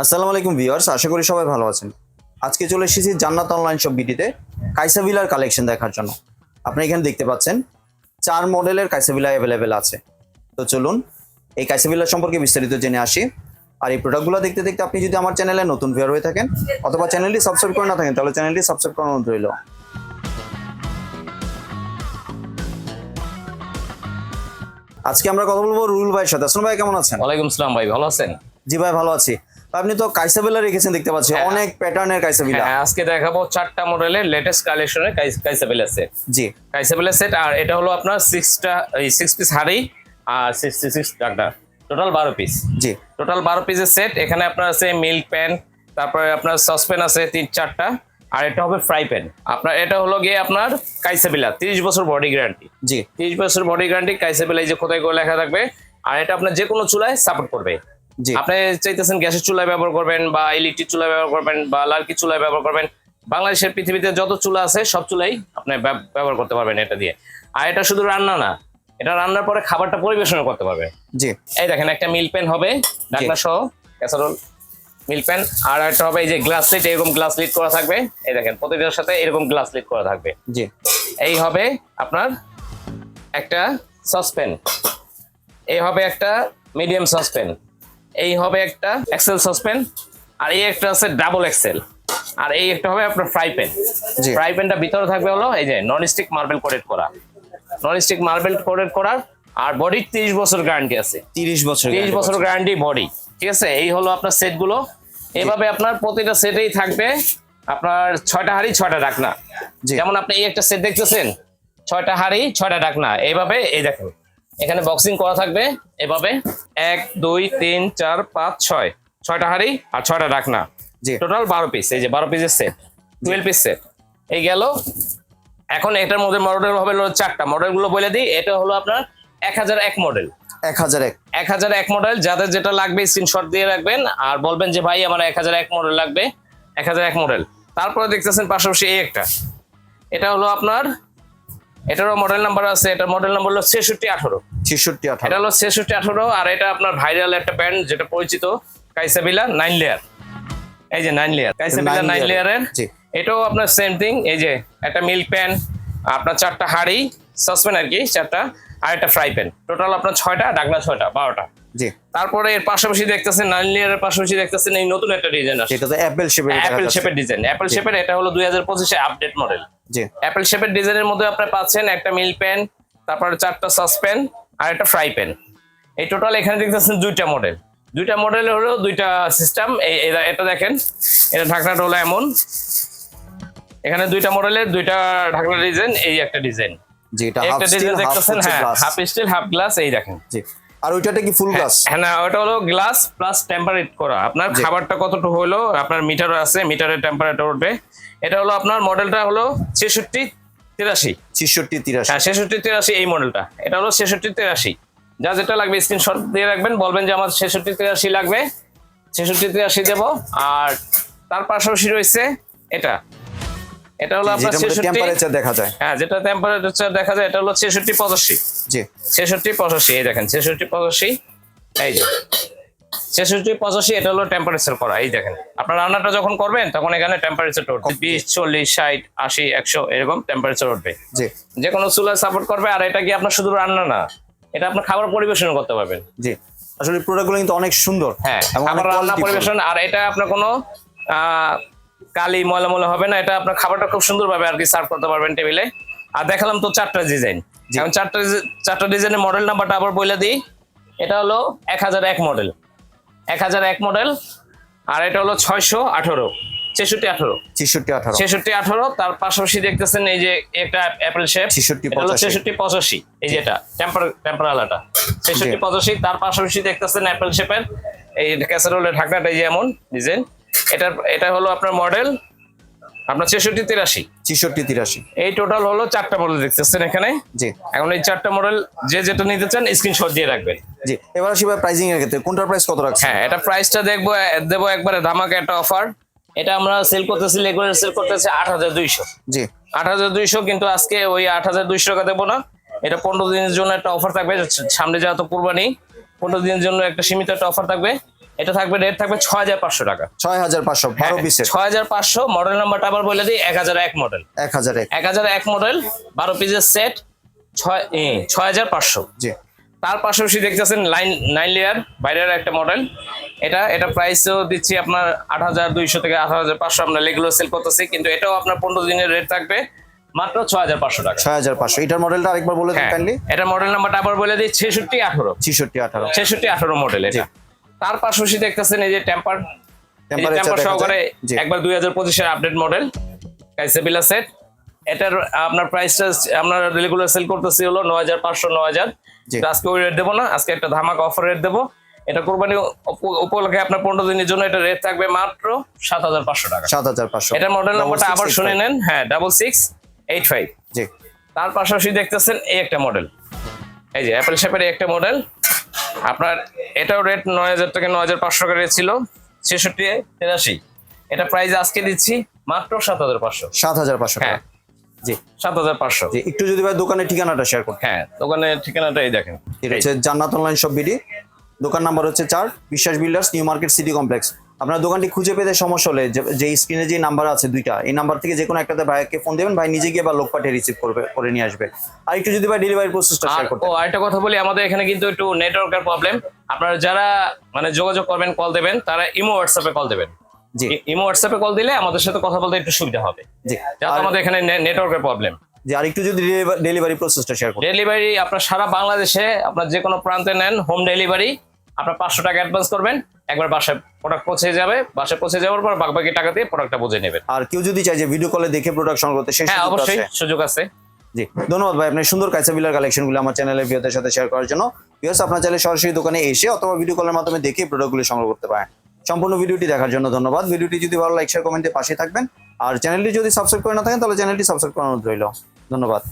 আসসালামু আলাইকুম ভিউয়ার্স আশা করি সবাই ভালো আছেন। আজকে চলে এসেছি জান্নাত অনলাইন শপ বিটিতে কাইসাবিলার কালেকশন দেখার জন্য। আপনি এখানে দেখতে পাচ্ছেন চার মডেলের কাইসাবিলা অ্যাভেলেবেল আছে। তো চলুন এই কাইসাবিলা সম্পর্কে বিস্তারিত জেনে আসি। আর এই প্রোডাক্টগুলো দেখতে দেখতে আপনি যদি আমার চ্যানেলে নতুন ভিউয়ার হয়ে থাকেন অথবা চ্যানেলটি সাবস্ক্রাইব করে না থাকেন তাহলে চ্যানেলটি সাবস্ক্রাইব করানো রইল। আজকে আমরা কথা বলব রুল ভাইয়ের সাথে। আসলাম ভাই কেমন আছেন? ওয়ালাইকুম আসসালাম ভাই ভালো আছেন? জি ভাই ভালো আছি। আপনি তো কাইসাবিলা রেখেছেন দেখতে পাচ্ছি। হ্যাঁ। অনেক প্যাটার্নের কাইসাবিলা হ্যাঁ আজকে দেখাবো চারটা মডেলের লেটেস্ট কালেকশনের কাইসাবেলা সেট জি। কাইসাবেলা সেট আর এটা হলো আপনার সিক্সটা এই সিক্স পিস হাড়ি আর সিক্সটি সিক্স টাকা টোটাল বারো পিস জি। টোটাল বারো পিসের সেট এখানে আপনার আছে মিল্ক প্যান তারপরে আপনার সসপ্যান আছে তিন চারটা আর এটা হবে ফ্রাই প্যান আপনার এটা হলো গিয়ে আপনার কাইসাবিলা তিরিশ বছর বডি গ্যারান্টি জি। তিরিশ বছর বডি গ্যারান্টি কাইসাবিলা এই যে কোথায় করে লেখা থাকবে আর এটা আপনার যে কোনো চুলায় সাপোর্ট করবে। আপনি চাইতেছেন গ্যাসের চুলায় ব্যবহার করবেন বা ইলেকট্রিক চুলা ব্যবহার করবেন বা লালকি চুলায় ব্যবহার করবেন। বাংলাদেশের পৃথিবীতে যত চুলা আছে সব চুলাই আপনি ব্যবহার করতে পারবেন এটা দিয়ে। আর এটা শুধু রান্না না এটা রান্নার পরে খাবারটা পরিবেশন করতে পারবেন। জি। এই দেখেন একটা মিল পেন হবে ঢাকনা সহ ক্যাসারোল মিল পেন। আর একটা হবে এই যে গ্লাস লিট এরকম গ্লাস লিট করা থাকবে। এই দেখেন প্রতিটার সাথে এরকম গ্লাস লিট করা থাকবে। জি। এই হবে আপনার একটা সসপ্যান। এই হবে একটা মিডিয়াম সসপ্যান। এই হবে একটা এক্সেল সসপ্যান আর এই একটা আছে ডাবল এক্সেল আর এই একটা হবে আপনার ফ্রাই প্যান। ফ্রাই প্যানটা ভিতরে থাকবে হলো এই যে নন স্টিক মার্বেল কোটেড করা। নন স্টিক মার্বেল কোটেড করার আর বডির তিরিশ বছর গ্যারান্টি আছে। তিরিশ বছর তিরিশ বছর গ্যারান্টি বডি ঠিক আছে? এই হলো আপনার সেটগুলো এভাবে আপনার প্রতিটা সেটেই থাকবে। আপনার ছয়টা হাড়ি ছয়টা ডাকনা। যেমন আপনি এই একটা সেট দেখতেছেন ছয়টা হাড়ি ছয়টা ডাকনা এইভাবে এই দেখেন। এখানে বক্সিং করা থাকবে এভাবে। এক দুই তিন চার পাঁচ ছয়। ছয়টা হাড়ি আর ছয়টা ডাকনা। জি। টোটাল বারো পিস এই যে বারো পিসের সেট টুয়েলভ পিস সেট এই গেল। এখন এটার মধ্যে মডেল হবে চারটা। মডেলগুলো বলে দিই এটা হলো আপনার এক হাজার এক মডেল এক হাজার এক। এক হাজার এক মডেল যাদের যেটা লাগবে স্ক্রিনশট দিয়ে রাখবেন আর বলবেন যে ভাই আমার এক হাজার এক মডেল লাগবে। এক হাজার এক মডেল তারপরে দেখতেছেন পাশাপাশি এই একটা। এটা হলো আপনার এটারও মডেল নাম্বার আছে এটা মডেল নাম্বার হলো ছেষট্টি আঠারো। ছেষট্টি এটা আঠারো হলো ছেষট্টি আঠারো আর এটা আপনার ভাইরাল একটা প্যান্ট যেটা পরিচিত কাইসাবিলা নাইন লেয়ার এই যে নাইন লেয়ার কাইসাবিলা নাইন লেয়ারের জি। এটাও আপনার সেম থিং এই যে একটা মিল্ক প্যান্ট আপনার চারটা হাড়ি সসপেন আর কি চারটা। আর একটা ফ্রাই প্যান টোটাল আপনার ছয়টা ডাকনা ছয়টা বারোটা। জি। তারপরে এর পাশাপাশি দেখতেছেন নাইন লেয়ারের পাশাপাশি দেখতেছেন এই নতুন একটা ডিজাইন আছে সেটা তো অ্যাপেল শেপের অ্যাপেল শেপের ডিজাইন অ্যাপেল শেপের এটা হলো দুই হাজার পঁচিশে আপডেট মডেল জি। অ্যাপেল শেপের ডিজাইনের মধ্যে আপনি পাচ্ছেন একটা মিল প্যান তারপরে চারটা সসপ্যান আর একটা ফ্রাই প্যান এই টোটাল এখানে দেখতেছেন দুইটা মডেল দুইটা মডেল হলো দুইটা সিস্টেম এই এটা দেখেন এটা ঢাকনাটা হলো এমন। এখানে দুইটা মডেলের দুইটা ঢাকনা ডিজাইন এই একটা ডিজাইন এটা হাফ স্টিল হাফ হ্যাঁ glass half steel half glass এই দেখেন। জি। আর ওইটাটা কি ফুল গ্লাস হ্যাঁ না ওটা হলো গ্লাস প্লাস টেম্পারেট করা। আপনার খাবারটা কতটুকু হলো আপনার মিটার আছে মিটারের টেম্পারেচার উঠবে। এটা হলো আপনার মডেলটা হলো ছেষট্টি তিরাশি। ছেষট্টি তিরাশি। হ্যাঁ ছেষট্টি তিরাশি এই মডেলটা এটা হলো ছেষট্টি তিরাশি। যা যেটা লাগবে স্ক্রিনশট দিয়ে রাখবেন বলবেন যে আমার ছেষট্টি তিরাশি লাগবে। ছেষট্টি তিরাশি দেবো। আর তার পাশাপাশি রয়েছে এটা। এটা হলো আপনার যেটা মধ্যে ছেষট্টি। টেম্পারেচার দেখা যায়। হ্যাঁ যেটা টেম্পারেচার দেখা যায় এটা হলো ছেষট্টি পঁচাশি। জি। ছেষট্টি পঁচাশি এই দেখেন ছেষট্টি পঁচাশি এই যে। ছেষট্টি পঁচাশি এটা হলো টেম্পারেচার করা এই দেখেন। আপনার রান্নাটা যখন করবেন তখন এখানে টেম্পারেচার উঠবে। বিশ চল্লিশ ষাট আশি একশো এরকম টেম্পারেচার উঠবে। জি। যে কোনো চুলায় সাপোর্ট করবে আর এটা কি আপনার শুধু রান্না না এটা আপনার খাবার পরিবেশন করতে পারবেন। জি। আসলে প্রোডাক্টগুলো কিন্তু অনেক সুন্দর। হ্যাঁ খাবার রান্না পরিবেশন আর এটা আপনার কোনো কালি ময়লা ময়লা হবে না এটা আপনার খাবারটা খুব সুন্দরভাবে আর কি সার্ভ করতে পারবেন টেবিলে আর দেখালাম তো চারটা ডিজাইন এখন চারটা চারটা ডিজাইনের মডেল নাম্বারটা আবার বলে দিই। এটা হলো এক হাজার এক মডেল এক হাজার এক মডেল আর এটা হলো ছয়শো আঠারো ছেষট্টি আঠারো। ছেষট্টি আঠারো। ছেষট্টি আঠারো তার পাশাপাশি দেখতেছেন এই যে একটা অ্যাপেল শেপ 66, এটা হলো 85 ছেষট্টি পঁচাশি এই যেটা টেম্পার টেম্পারালাটা ছেষট্টি পঁচাশি তার পাশাপাশি দেখতেছেন অ্যাপেল শেপের এই ক্যাসারোলের ঢাকনাটা এই যে এমন ডিজাইন এটা এটা হলো আপনার মডেল আপনার ছেষট্টি তিরাশি। ছেষট্টি তিরাশি। এই টোটাল হলো চারটা মডেল দেখতেছেন এখানে। জি। এখন এই চারটা মডেল যে যেটা নিতে চান স্ক্রিনশট দিয়ে রাখবেন। জি এবার আসি ভাই প্রাইজিং এর ক্ষেত্রে। কোনটার প্রাইস কত রাখছে হ্যাঁ এটা প্রাইসটা দেখব দেবো একবারে ধামাকা একটা অফার এটা আমরা সেল করতেছি রেগুলার সেল করতেছি আট হাজার দুইশো। জি। আট হাজার দুইশো কিন্তু আজকে ওই আট হাজার দুইশো টাকা দেবো না। এটা পনেরো দিনের জন্য একটা অফার থাকবে সামনে যেহেতু কুরবানি পনেরো দিনের জন্য একটা সীমিত একটা অফার থাকবে। এটা থাকবে রেট থাকবে ছয় হাজার পাঁচশো টাকা। ছয় হাজার পাঁচশো বারো পিসের ছয় হাজার পাঁচশো মডেল নাম্বারটা আবার বলে দিই এক হাজার এক মডেল এক হাজার এক। হাজার এক মডেল বারো পিসের সেট ছয় ছয় হাজার পাঁচশো। জি। তার পাশাপাশি দেখতেছেন লাইন নাইন লেয়ার বাইরের একটা মডেল এটা এটা প্রাইসও দিচ্ছি আপনার আট হাজার দুইশো থেকে আট হাজার পাঁচশো আমরা রেগুলার সেল করতেছি কিন্তু এটাও আপনার পনেরো দিনের রেট থাকবে মাত্র ছয় হাজার পাঁচশো টাকা। ছয় হাজার পাঁচশো। এটার মডেলটা আরেকবার বলে দিন হ্যাঁ কাইন্ডলি এটা মডেল নাম্বারটা আবার বলে দিই ছেষট্টি আঠারো। ছিষট্টি আঠারো। ছেষট্টি আঠারো মডেল এটা। তার পাশাপাশি দেখতেছেন এই যে টেম্পার টেম্পার সহকারে একবার দুই হাজার পঁচিশের আপডেট মডেল কাইসেবিলা সেট এটার আপনার প্রাইসটা আমরা রেগুলার সেল করতেছি হলো নয় হাজার পাঁচশো নয় হাজার। আজকে ওই রেট দেবো না আজকে একটা ধামাকা অফার রেট দেবো। এটা কোরবানি উপলক্ষে আপনার পনেরো দিনের জন্য এটা রেট থাকবে মাত্র সাত হাজার পাঁচশো টাকা। সাত হাজার পাঁচশো। এটা মডেল নাম্বারটা আবার শুনে নেন। হ্যাঁ ডাবল সিক্স এইট ফাইভ জি। তার পাশাপাশি দেখতেছেন এই একটা মডেল এই যে অ্যাপেল শেপের একটা মডেল আপনার এটাও রেট নয় হাজার থেকে নয় হাজার পাঁচশো টাকা ছিল। ছেষট্টি তেরাশি। এটা প্রাইস আজকে দিচ্ছি মাত্র সাত হাজার পাঁচশো। সাত হাজার পাঁচশো হ্যাঁ জি সাত হাজার পাঁচশো। জি একটু যদি ভাই দোকানের ঠিকানাটা শেয়ার করুন। হ্যাঁ দোকানের ঠিকানাটাই দেখেন। এটা হচ্ছে জান্নাত অনলাইন সব বিডি দোকান নাম্বার হচ্ছে চার Biswas builders new market city complex আপনার দোকানটি খুঁজে পেতে সমস্যা হলে যে- স্ক্রিনে যে নাম্বার আছে দুইটা এই নাম্বার থেকে যে কোনো একটাতে ভাইকে ফোন দেবেন ভাই নিজে গিয়ে বা লোক পাঠিয়ে রিসিভ করবে করে নিয়ে আসবে। আর একটু যদি ভাই ডেলিভারি প্রসেসটা শেয়ার করতে ও আরেকটা কথা বলি আমাদের এখানে কিন্তু একটু নেটওয়ার্কের প্রবলেম আপনারা যারা মানে যোগাযোগ করবেন কল দেবেন তারা ইমো হোয়াটসঅ্যাপে কল দেবেন। জি। ইমো হোয়াটসঅ্যাপে কল দিলে আমাদের সাথে কথা বলতে একটু সুবিধা হবে। জি। আমাদের এখানে নেটওয়ার্কের প্রবলেম যে আর একটু যদি ডেলিভারি প্রসেসটা শেয়ার করতে ডেলিভারি আপনার সারা বাংলাদেশে আপনার যে কোনো প্রান্তে নেন হোম ডেলিভারি আপনার পাঁচশো টাকা অ্যাডভান্স করবেন। একবার বাসায় প্রোডাক্ট পৌঁছে যাবে বাসায় পৌঁছে যাওয়ার পর বাকি টাকা দিয়ে প্রোডাক্টটা বুঝে নেবেন আর কেউ যদি চায় যে ভিডিও কলে দেখে প্রোডাকশন করতে সেই হ্যাঁ অবশ্যই সুযোগ আছে। জি ধন্যবাদ ভাই আপনার সুন্দর কাইসা বিলার কালেকশনগুলো আমার চ্যানেলের ভিউদের সাথে শেয়ার করার জন্য। ভিউয়ার্স আপনার চাইলে সরাসরি দোকানে এসে অথবা ভিডিও কলের মাধ্যমে দেখে প্রোডাক্টগুলি সংগ্রহ করতে পারেন। সম্পূর্ণ ভিডিওটি দেখার জন্য ধন্যবাদ। ভিডিওটি যদি ভালো লাইক শেয়ার কমেন্টে পাশে থাকবেন। আর চ্যানেলটি যদি সাবস্ক্রাইব করে না থাকেন তাহলে চ্যানেলটি সাবস্ক্রাইব করানো রইল। ধন্যবাদ।